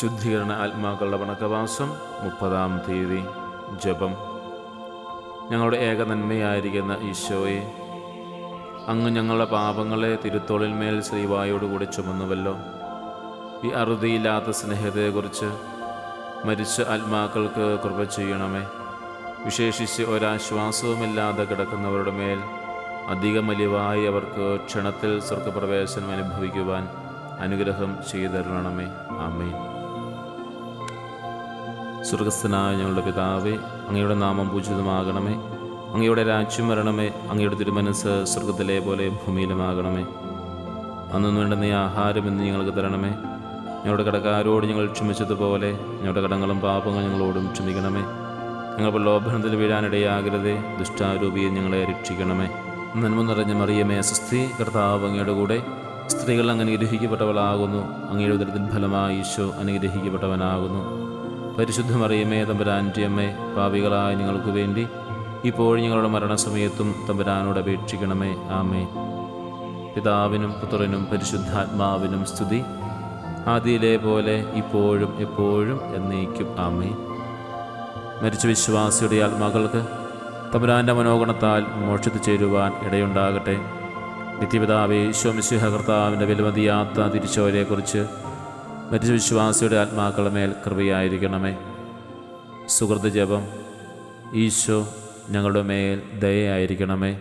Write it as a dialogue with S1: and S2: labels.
S1: ശുദ്ധീകരണ ആത്മാക്കളുടെ വണക്കവാസം മുപ്പതാം തീയതി ജപം. ഞങ്ങളുടെ ഏക നന്മയായിരിക്കുന്ന ഈശോയെ അങ്ങ് ഞങ്ങളുടെ പാപങ്ങളെ തിരുത്തോളിന്മേൽ ശ്രീവായോടുകൂടി ചുമന്നുവല്ലോ. ഈ അറുതിയില്ലാത്ത സ്നേഹത്തെക്കുറിച്ച് മരിച്ച ആത്മാക്കൾക്ക് കൃപ ചെയ്യണമേ. വിശേഷിച്ച് ഒരാശ്വാസവുമില്ലാതെ കിടക്കുന്നവരുടെ മേൽ അധികം വലിവായി അവർക്ക് ക്ഷണത്തിൽ സ്വർഗപ്രവേശനം അനുഭവിക്കുവാൻ അനുഗ്രഹം ചെയ്തു തരണമേ ആമേൻ. സ്വർഗസ്ഥനായ ഞങ്ങളുടെ പിതാവേ അങ്ങയുടെ നാമം പൂജിതമാകണമേ. അങ്ങയുടെ രാജ്യം വരണമേ അങ്ങയുടെ തിരുമനസ് സ്വർഗത്തിലെ പോലെ ഭൂമിയിലുമാകണമേ. അന്നു വേണ്ടുന്ന ഈ ആഹാരം ഇന്ന് ഞങ്ങൾക്ക് തരണമേ. ഞങ്ങളുടെ കടക്കാരോട് ഞങ്ങൾ ക്ഷമിച്ചതുപോലെ ഞങ്ങളുടെ കടങ്ങളും പാപങ്ങളും ഞങ്ങളോടും ക്ഷമിക്കണമേ. ഞങ്ങൾ പ്രലോഭനത്തിൽ വീഴാനിടയാകരുതേ ദുഷ്ടാരൂപിയെ ഞങ്ങളെ രക്ഷിക്കണമേ. നന്മ നിറഞ്ഞ മറിയമേ അസ്വസ്ഥി കർത്താവ് അങ്ങയുടെ കൂടെ. സ്ത്രീകൾ അങ്ങ് അനുഗ്രഹിക്കപ്പെട്ടവളാകുന്നു അങ്ങയുടെ ഉദരത്തിൻ ഫലമായി ഈശോ അനുഗ്രഹിക്കപ്പെട്ടവനാകുന്നു. പരിശുദ്ധ മറിയമേ തമ്പുരാന്റെ അമ്മേ പാപികളായ ഞങ്ങൾക്ക് വേണ്ടി ഇപ്പോൾ ഞങ്ങളുടെ മരണസമയത്തും തമ്പുരാനോട് അപേക്ഷിക്കണമേ. ആമേ പിതാവിനും പുത്രനും പരിശുദ്ധാത്മാവിനും സ്തുതി. ആദിയിലെ പോലെ ഇപ്പോഴും എപ്പോഴും എന്നേക്കും. ആമേ മരിച്ച വിശ്വാസിയുടെ ആത്മാക്കൾക്ക് തമ്പുരാന്റെ മനോഗണത്താൽ മോക്ഷത്തിൽ ചേരുവാൻ ഇടയുണ്ടാകട്ടെ. നിത്യപിതാവേ ഈശോമിശിഹ കർത്താവിന്റെ വിലമതിയാത്ത തിരിച്ചവരെക്കുറിച്ച് മരിച്ച വിശ്വാസിയുടെ ആത്മാക്കളുടെ മേൽ കൃപയായിരിക്കണമേ. സുഹൃത്ത് ജപം ഈശോ ഞങ്ങളുടെ മേൽ ദയയായിരിക്കണമേ